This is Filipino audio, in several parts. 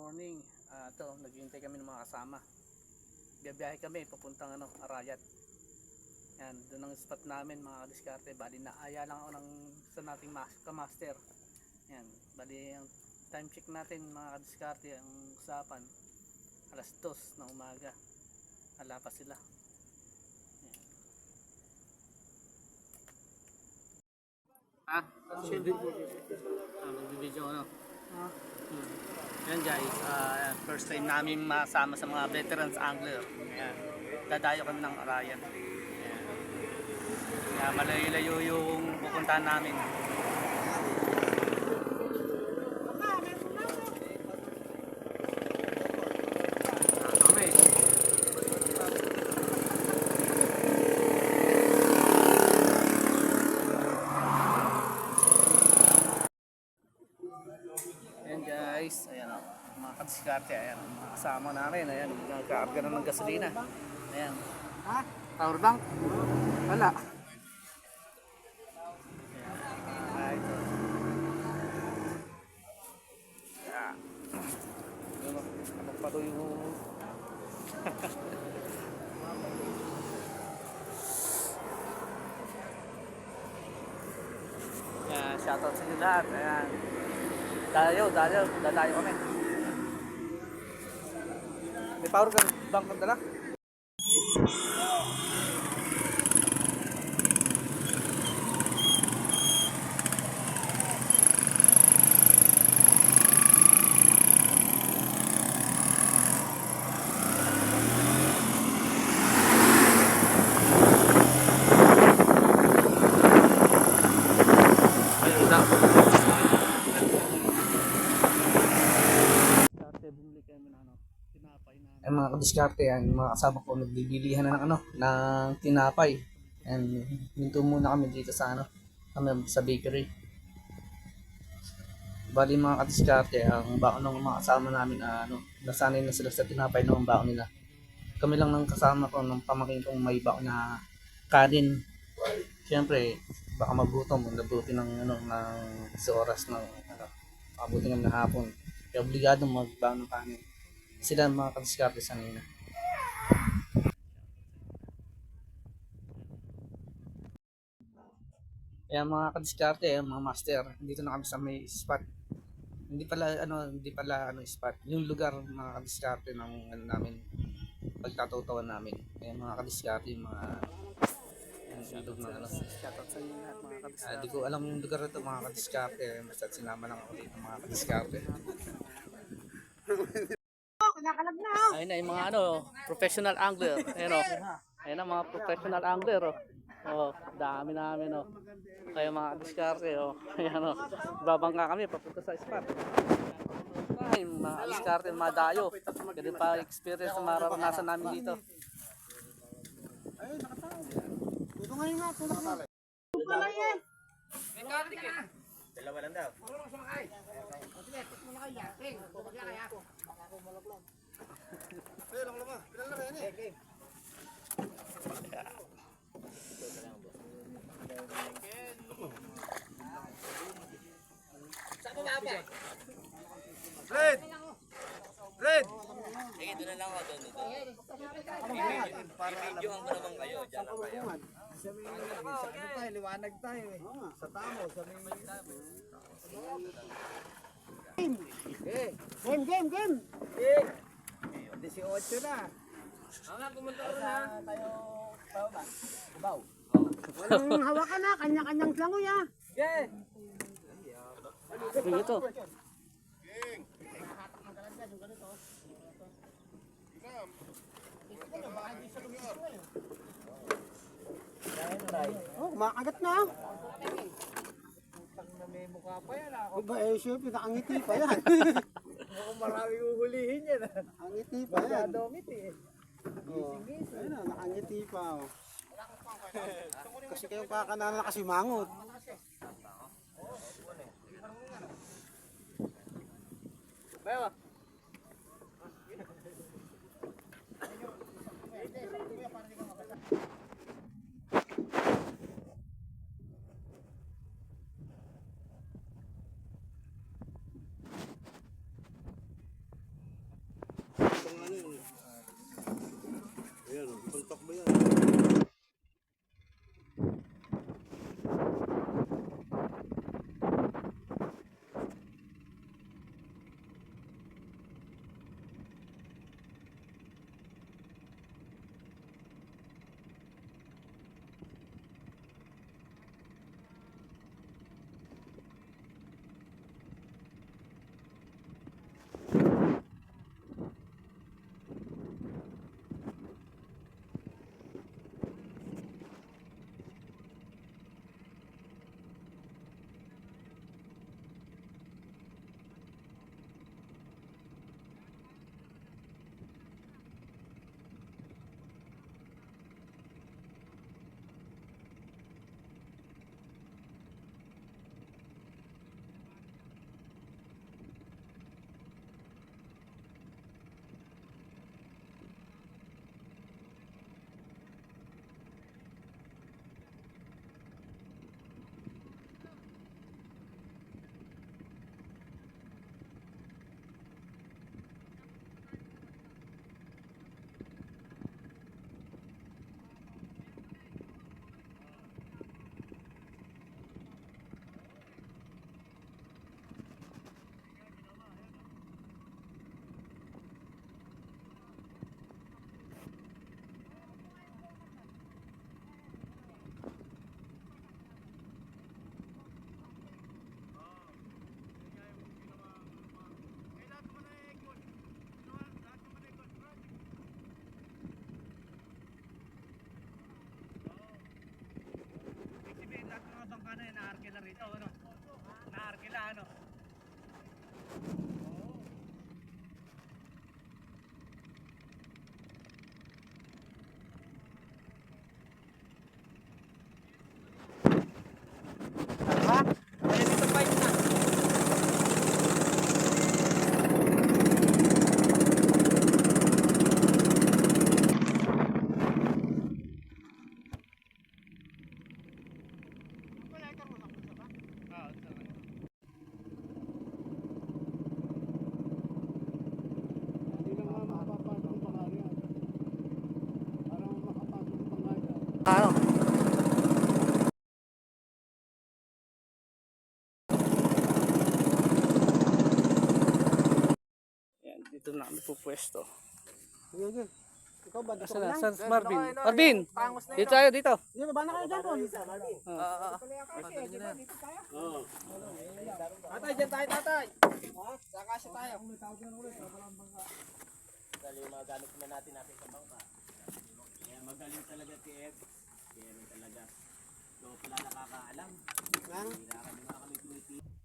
morning. Ah, ito, naghihintay kami ng mga kasama. Biyabiyahe kami papuntang ano, Arayat. Yan, doon ang spot namin mga diskarte. Bali naaya lang ako ng sa nating mas kamaster. Yan, bali ang time check natin mga diskarte ang usapan. Alas 2 ng umaga. Ala pa sila. Yan. Ah, ah magbibideo ano. Hmm. Yan guys, ah, first time namin masama sa mga veterans angler. Ayan. Dadayo kami ng Arayan. Ayan. Kaya malayo-layo yung pupuntahan namin. Ah, kami. Ayan guys, ayan o, mga kadiskarte, ayan, mga kasama namin, ayan, nagkaarga na ng gasolina. Ayan. Ha? Power bank? Wala. Ah, ito. Ah. Yun o, ano pa to yung... Yan, shoutout sa inyo lahat. Ayan. Dalayo, dalayo, kami. May power bank ka dala? Ayun na. Diskarte, bumili kami ng ano, tinapay na. Kadiskarte yan, mga kasama ko nagbibilihan na ng ano, ng tinapay. And minto muna kami dito sa ano, kami sa bakery. Bali mga kadiskarte, ang baon ng mga kasama namin, ah, ano, nasanay na sila sa tinapay ng baon nila. Kami lang ng kasama ko, ng pamangkin kong may baon na kanin. Siyempre, baka magutom, nabuti ng ano ng sa oras ng ano, mabuti ng hapon. Kaya obligado magbaon ng kanin. Sila ang mga kadiskarte sa nila. Kaya mga kadiskarte, mga master, dito na kami sa may spot. Hindi pala ano, hindi pala ano spot, yung lugar mga kadiskarte ng ano namin pagtatutawan namin. Kaya mga kadiskarte, yung mga ilog ng ano. Shoutout sa inyo lahat mga kadiskarte. Hindi ko alam yung lugar na ito mga kadiskarte. Basta sinama lang ako dito mga kadiskarte. Kinakalab na. Ayun na yung mga ano, professional angler. Ayun o. Ayun na mga professional angler o. Oh, dami namin o. Kaya mga diskarte o. Ayan o. Babangka kami papunta sa spot. Ay, mga diskarte, mga dayo. Kasi pa experience na mararanasan namin dito. Ay, nakatawa. Dito ngayon nga, na. Pala yan. Dalawa lang daw. Eh, lang lang. Pilan lang yan eh. Red! Red! Sige, doon na lang ako doon. doon. Bibidyohan ko naman kayo. Diyan lang kayo. Sa may sa ano tayo, liwanag tayo eh. Sa tamo, sa may may tamo. Eh, game, game, game. Eh, 18 na. Walang hawakan na, kanya-kanyang langoy ah. Sige ito. Oh, kumakagat na. May mukha pa yan ako. Ba, eh, syempre, nakangiti pa yan. Mukhang marami uhulihin yan. Nakangiti pa yan. Masyado eh. Oh, ayun na, nakangiti pa. Oh. kasi kayong kakanana kasi mangot. Bayo. Dito na kami pupwesto. Sige, sige. Ikaw ba? Asan na? Saan si Marvin? Marvin! Dito tayo, dito. Hindi, baba na kayo dyan, Paul. Oo. Tatay, dyan tayo, tatay. Dali yung mga gamit naman natin natin sa bangka. Kaya magaling talaga si Ed. Kaya rin talaga. So, pala nakakaalam. Hindi na kami mga kami tumitin.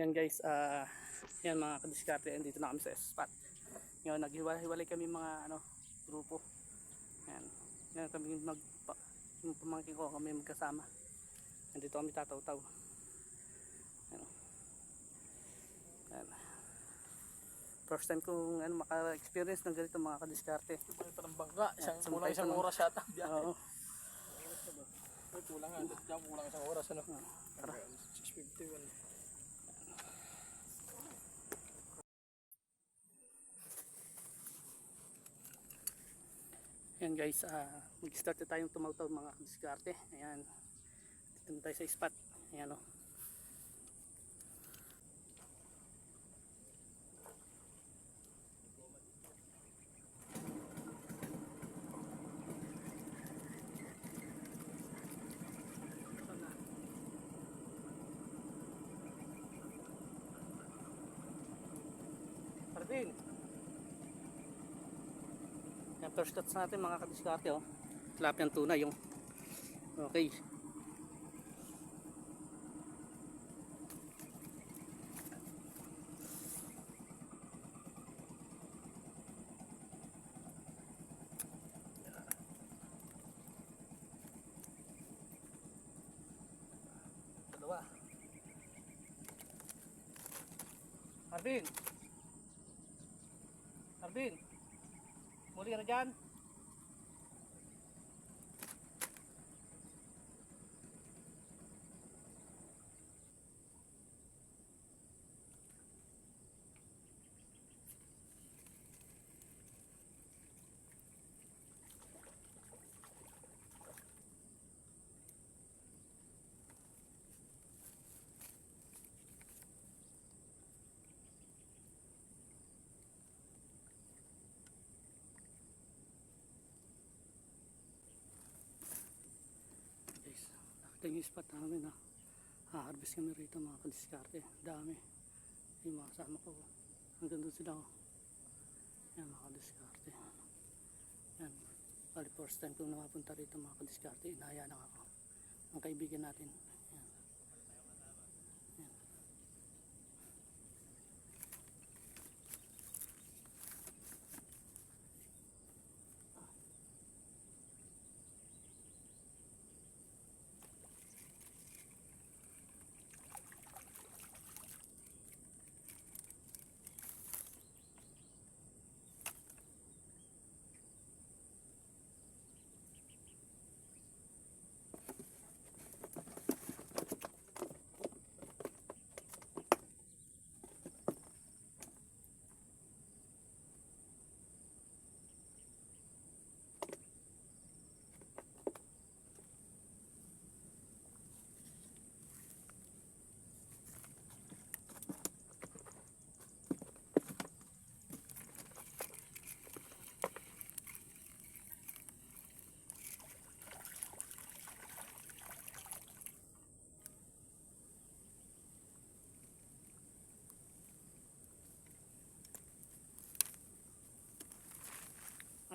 Yan guys, ah yan mga kadiskarte, dito na kami sa spot. Ngayon, naghiwalay kami mga ano, grupo. Yan. Yan kami mag pa, yung pamangkin ko kami magkasama. Nandito kami tataw-taw. Yan. Yan. First time kong ano, maka-experience ng ganito mga kadiskarte. Ito ng bangka, isang Isang kulang isang oras yata. Oo. Ay, kulang nga, diyan kulang isang oras ano. Tara. 651. Ayan guys, ah mag-start na tayong tumawtaw mga diskarte. Ayan. Dito na tayo sa spot. Ayan o. Marvin! Cuts natin mga kadiskarte oh. Tilapia ng tuna yung Okay. Dalawa. Marvin! Alvin. Muli ka na dyan. guys nakita yung spot namin ha ha-harvest kami rito mga kadiskarte. Dami. Yung mga kasama ko. Hanggang doon sila oh. yan mga kadiskarte. Yan. Bali first time kong nakapunta rito mga kadiskarte. Inaya lang ako. Ang kaibigan natin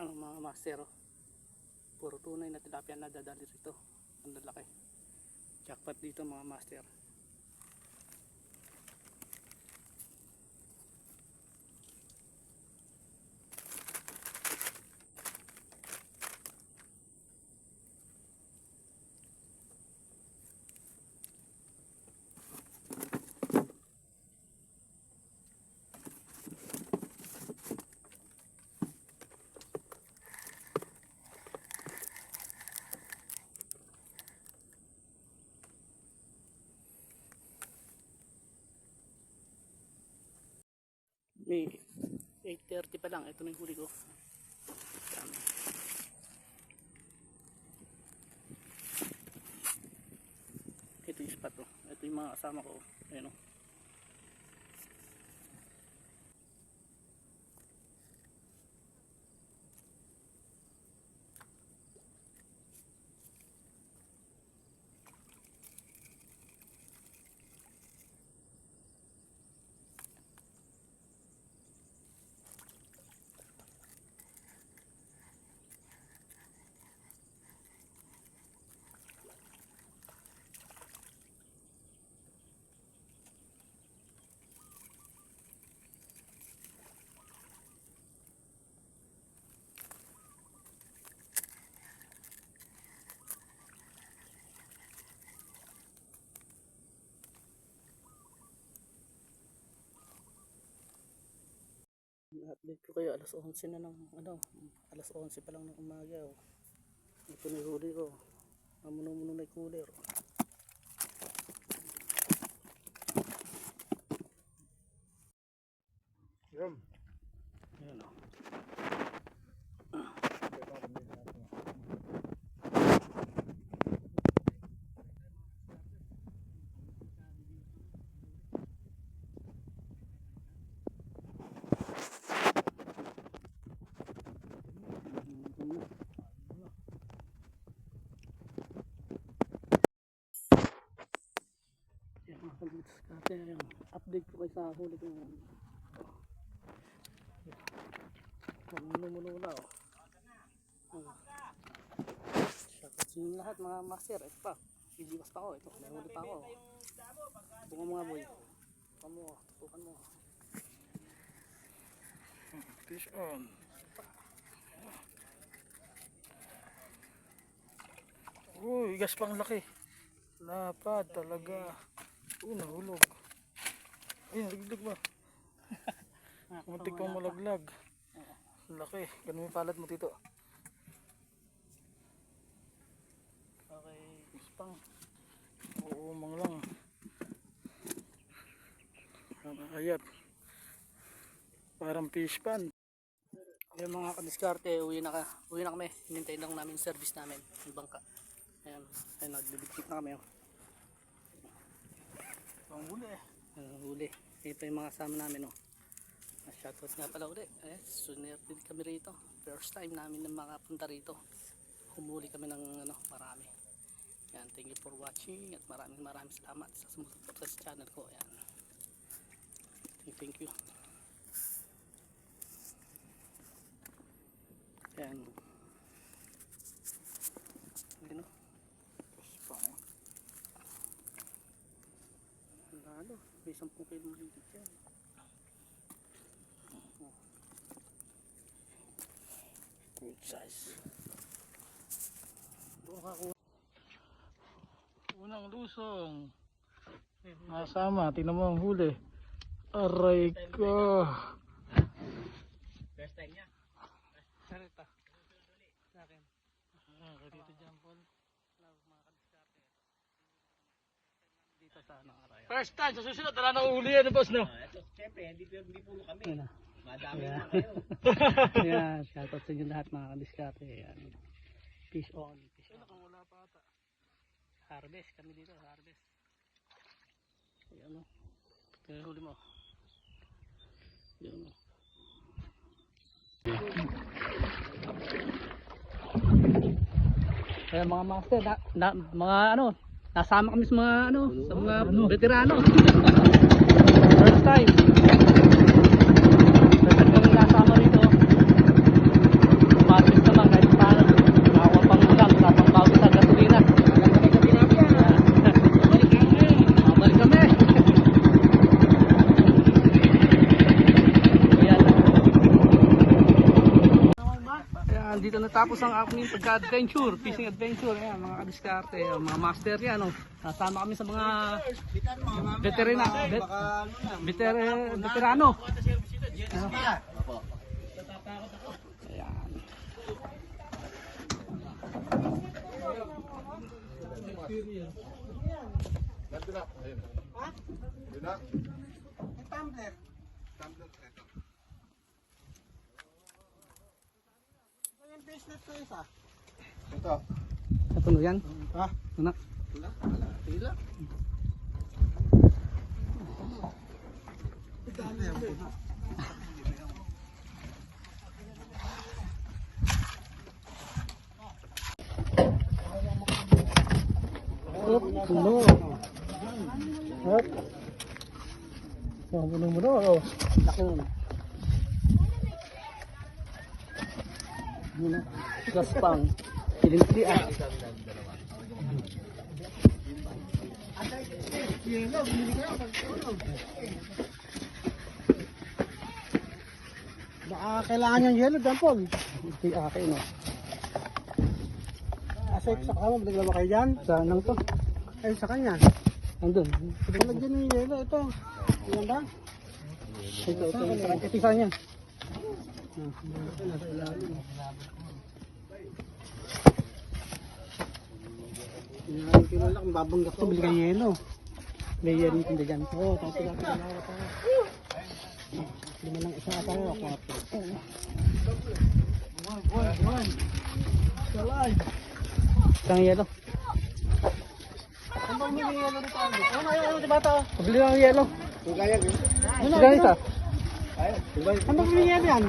ano mga master. Puro tunay na tilapia na dadali rito. Ang lalaki. Jackpot dito mga master may 8.30 pa lang ito na yung huli ko ito yung spot oh. ito yung mga kasama ko ayun oh. Update ko kayo alas 11 na ng ano alas 11 pa lang ng umaga oh. ito na huli ko mamuno-muno na yung cooler Yun. Ayan oh. Yan mga kate, ayan. update ko kayo sa huli ko ngayon. Mamuno-muno na oh. Sa inyo lahat mga master. Ito pa. Bibiwas pa ako. Ito. May huli pa ako. Bunga mga boy. Tukan mo. Tukan mo. Fish on. Uy, gas pang laki. Lapad talaga. Uy, nahulog. Ay, naglag ba? Muntik pang malaglag. Laki. Ganun yung palad mo dito. Okay. Ispang. Uumang lang. Nakakayat. Parang fish pan. Yung mga kadiskarte, uwi na, ka, uwi na kami. Hinintay lang namin service namin. Yung bangka. Ayan. Ayan, nagbibigkit na kami. Oh. Ang huli eh. Ang huli. Ito yung mga kasama namin. Oh. Shoutout nga pala ulit. Eh, sunir din kami rito. First time namin na makapunta rito. Humuli kami ng ano, marami. Yan, thank you for watching at maraming maraming salamat sa sumusuporta sa channel ko. Yan. Thank you. Yan. Ayun o. Ang lalo. May 10 kilo mo dito dyan. Good size. Unang lusong. Nasama, tingnan mo ang huli. Aray ko. First time niya. Sarita. Sa akin. Ah, dito dyan, Paul. Love, mga kadiskarte. Dito sa ano, araya. First time, sa susunod, wala na uli yan, boss, no? Ah, ito, syempre, hindi, hindi puro kami. Yan na. Madami Yeah. na kayo. Yan, shoutout sa inyo lahat mga kadiskarte. Yan. Fish on. Fish on. Wala pa ata. Harvest kami dito, harvest. Ayan o. Yung huli mo. Ayan o. Kaya mga master, na, na, mga ano, nasama kami sa mga ano, sa mga veterano. First time. First time kami nasama rito. Market naman kahit paano. Nakakuha pang ulam, sa pangbawi sa gasolina. Babalik kami. Ayan. Natapos ang aking pagka-adventure, fishing adventure. Ayan, mga kadiskarte, mga master yan. Oh. Nasama kami sa mga veterana, vet, veter, veterano. Ayan. Tumbler. Yung bracelet ko isa. Ito. Sa puno yan? Ha? Ano? Wala. Wala. Tila. Up, puno. Up. Oh, puno mo oh. Laki nun. Muna. Gaspang. Kilinti ah. Baka kailangan yung yellow. Ito yung akin oh. Asay sa kama, ba kayo dyan? Saan lang to? Ay, sa kanya. Andun. Tulad dyan yung yellow, ito. Yan ba? Ito, ito. Ito, ito isa yung kilala, kung babanggak to, yellow. May yan yung tinda dyan. Oo, oh, tapos lang kilala tayo. Lima lang isa tayo, ako nga po. Buwan, buwan, buwan. Salay. Isang yelo. Ano bang may yellow dito? Ano, ayaw, ayaw, di bata? Pabili ng yelo. Yung kaya, yun. Isang isa. Ano bang may yellow yan?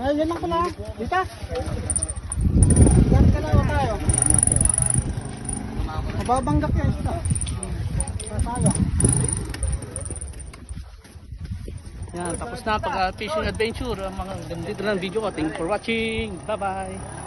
Ay, yan lang pala. Dita. Yan ka lang tayo. Mababanggak yan ito. Masaya. Yan, tapos na pag uh, fishing adventure. Mga ganito lang video ko. Thank you for watching. Bye-bye.